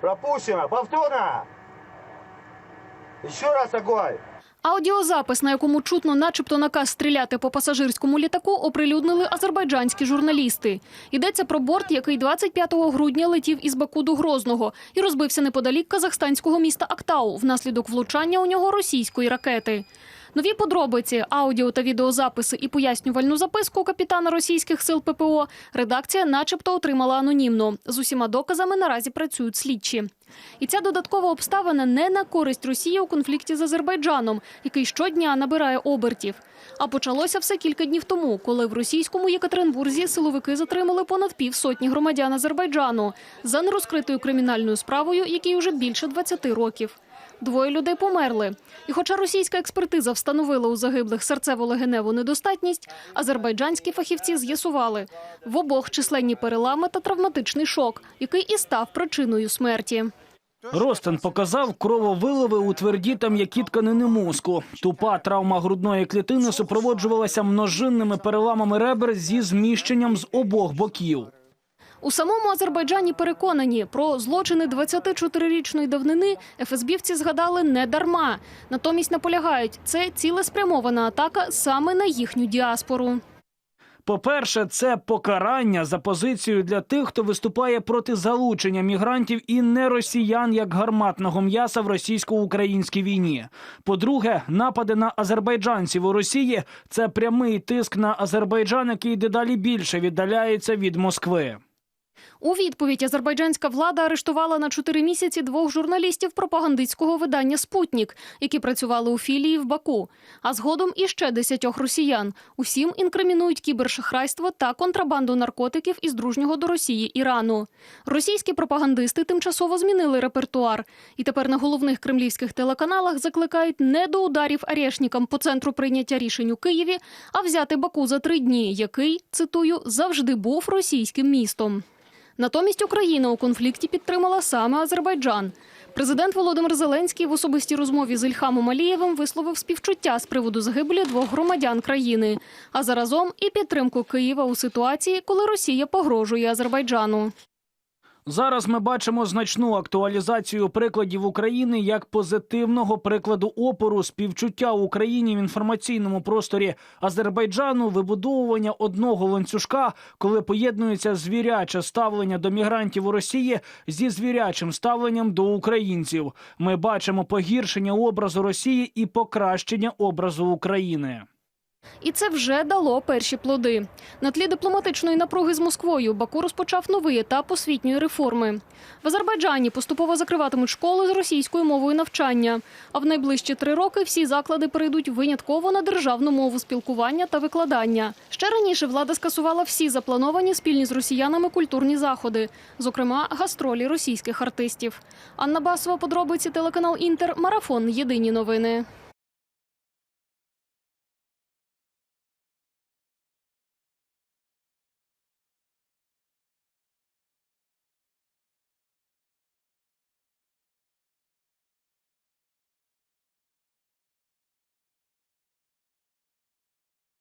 Пропущено. Повторно. Еще раз огонь. Аудіозапис, на якому чутно, начебто, наказ стріляти по пасажирському літаку, оприлюднили азербайджанські журналісти. Йдеться про борт, який 25 грудня летів із Баку до Грозного і розбився неподалік казахстанського міста Актау внаслідок влучання у нього російської ракети. Нові подробиці, аудіо та відеозаписи і пояснювальну записку капітана російських сил ППО редакція, начебто, отримала анонімно. З усіма доказами наразі працюють слідчі. І ця додаткова обставина не на користь Росії у конфлікті з Азербайджаном, який щодня набирає обертів. А почалося все кілька днів тому, коли в російському Єкатеринбурзі силовики затримали понад півсотні громадян Азербайджану за нерозкритою кримінальною справою, якій уже більше 20 років. Двоє людей померли. І хоча російська експертиза встановила у загиблих серцево-легеневу недостатність, азербайджанські фахівці з'ясували в обох численні перелами та травматичний шок, який і став причиною смерті. Ростен показав крововиливи у тверді та м'які тканини мозку. Тупа травма грудної клітини супроводжувалася множинними переламами ребер зі зміщенням з обох боків. У самому Азербайджані переконані про злочини 24-річної давнини ФСБівці згадали не дарма. Натомість наполягають, це цілеспрямована атака саме на їхню діаспору. По-перше, це покарання за позицію для тих, хто виступає проти залучення мігрантів і не росіян як гарматного м'яса в російсько-українській війні. По-друге, напади на азербайджанців у Росії це прямий тиск на Азербайджан, який дедалі більше віддаляється від Москви. У відповідь азербайджанська влада арештувала на чотири місяці двох журналістів пропагандистського видання Спутнік, які працювали у філії в Баку. А згодом іще десятьох росіян. Усім інкримінують кібершахрайство та контрабанду наркотиків із дружнього до Росії Ірану. Російські пропагандисти тимчасово змінили репертуар, і тепер на головних кремлівських телеканалах закликають не до ударів арешникам по центру прийняття рішень у Києві, а взяти Баку за три дні, який цитую завжди був російським містом. Натомість Україна у конфлікті підтримала саме Азербайджан. Президент Володимир Зеленський в особистій розмові з Ільхамом Алієвим висловив співчуття з приводу загибелі двох громадян країни, а заразом і підтримку Києва у ситуації, коли Росія погрожує Азербайджану. Зараз ми бачимо значну актуалізацію прикладів України як позитивного прикладу опору співчуття Україні в інформаційному просторі Азербайджану, вибудовування одного ланцюжка, коли поєднується звіряче ставлення до мігрантів у Росії зі звірячим ставленням до українців. Ми бачимо погіршення образу Росії і покращення образу України. І це вже дало перші плоди. На тлі дипломатичної напруги з Москвою Баку розпочав новий етап освітньої реформи. В Азербайджані поступово закриватимуть школи з російською мовою навчання. А в найближчі три роки всі заклади перейдуть винятково на державну мову спілкування та викладання. Ще раніше влада скасувала всі заплановані спільні з росіянами культурні заходи, зокрема гастролі російських артистів. Анна Басова, подробиці телеканал Інтер, марафон. Єдині новини.